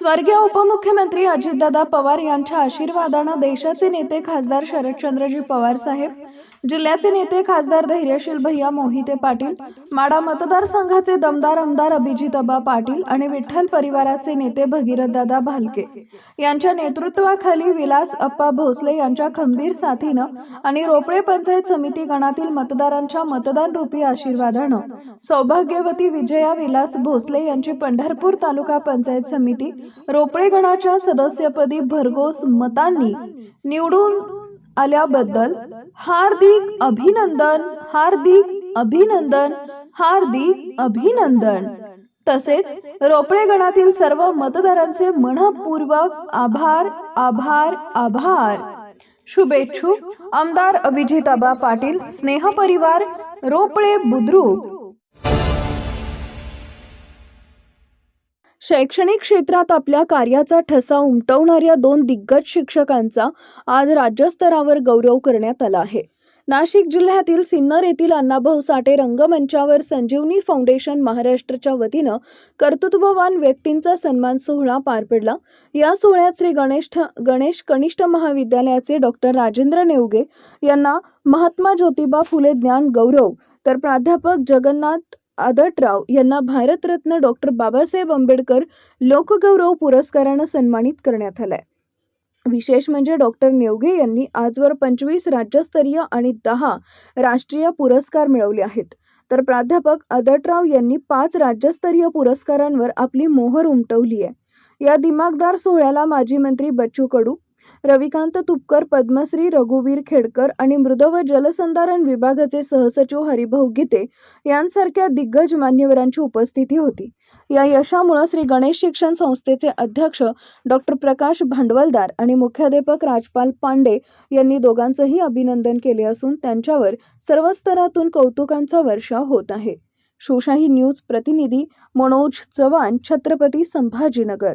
स्वर्गीय उपमुख्यमंत्री अजितदादा पवार यांच्या आशीर्वादानं देशाचे नेते खासदार शरदचंद्रजी पवार साहेब जिल्ह्याचे नेते खासदार धैर्यशील भैया मोहिते पाटील माडा मतदारसंघाचे दमदार आमदार अभिजितबा पाटील आणि विठ्ठल परिवाराचे नेते भगीरथदादा भालके. यांच्या नेतृत्वाखाली विलास अप्पा भोसले यांच्या खंबीर साथीनं आणि रोपळे पंचायत समिती गणातील मतदारांच्या मतदान रूपी आशीर्वादानं सौभाग्यवती विजया विलास भोसले यांची पंढरपूर तालुका पंचायत समिती रोपळे गणाच्या सदस्यपदी भरघोस मतांनी निवडून आल्याबद्दल हार्दिक अभिनंदन हार्दिक अभिनंदन हार्दिक अभिनंदन. तसेच रोपळे गणातील सर्व मतदारांचे मनपूर्वक आभार आभार आभार. शुभेच्छुक. आमदार अभिजिताबा पाटील स्नेहपरिवार रोपळे बुद्रुक. शैक्षणिक क्षेत्रात आपल्या कार्याचा ठसा उमटवणाऱ्या दोन दिग्गज शिक्षकांचा आज राज्यस्तरावर गौरव करण्यात आला आहे. नाशिक जिल्ह्यातील सिन्नर येथील अण्णाभाऊ साठे रंगमंचावर संजीवनी फाउंडेशन महाराष्ट्रच्या वतीनं कर्तृत्ववान व्यक्तींचा सन्मान सोहळा पार पडला. या सोहळ्यात श्री गणेश गणेश कनिष्ठ महाविद्यालयाचे डॉक्टर राजेंद्र नेवगे यांना महात्मा ज्योतिबा फुले ज्ञान गौरव तर प्राध्यापक जगन्नाथ आदटराव यांना भारतरत्न डॉक्टर बाबासाहेब आंबेडकर लोकगौरव पुरस्कारानं सन्मानित करण्यात आलंय. विशेष म्हणजे डॉक्टर नेवगे यांनी आजवर पंचवीस राज्यस्तरीय आणि दहा राष्ट्रीय पुरस्कार मिळवले आहेत. तर प्राध्यापक आदटराव यांनी पाच राज्यस्तरीय पुरस्कारांवर आपली मोहर उमटवली आहे या दिमागदार सोहळ्याला माजी मंत्री बच्चू कडू रविकांत तुपकर पद्मश्री रघुवीर खेडकर आणि मृद व जलसंधारण विभागाचे सहसचिव हरिभाऊ गीते यांसारख्या दिग्गज मान्यवरांची उपस्थिती होती. या यशामुळे श्री गणेश शिक्षण संस्थेचे अध्यक्ष डॉक्टर प्रकाश भांडवलदार आणि मुख्याध्यापक राजपाल पांडे यांनी दोघांचंही अभिनंदन केले असून त्यांच्यावर सर्व स्तरातून कौतुकांचा वर्षाव होत आहे. शिवशाही न्यूज प्रतिनिधी मनोज चव्हाण छत्रपती संभाजीनगर.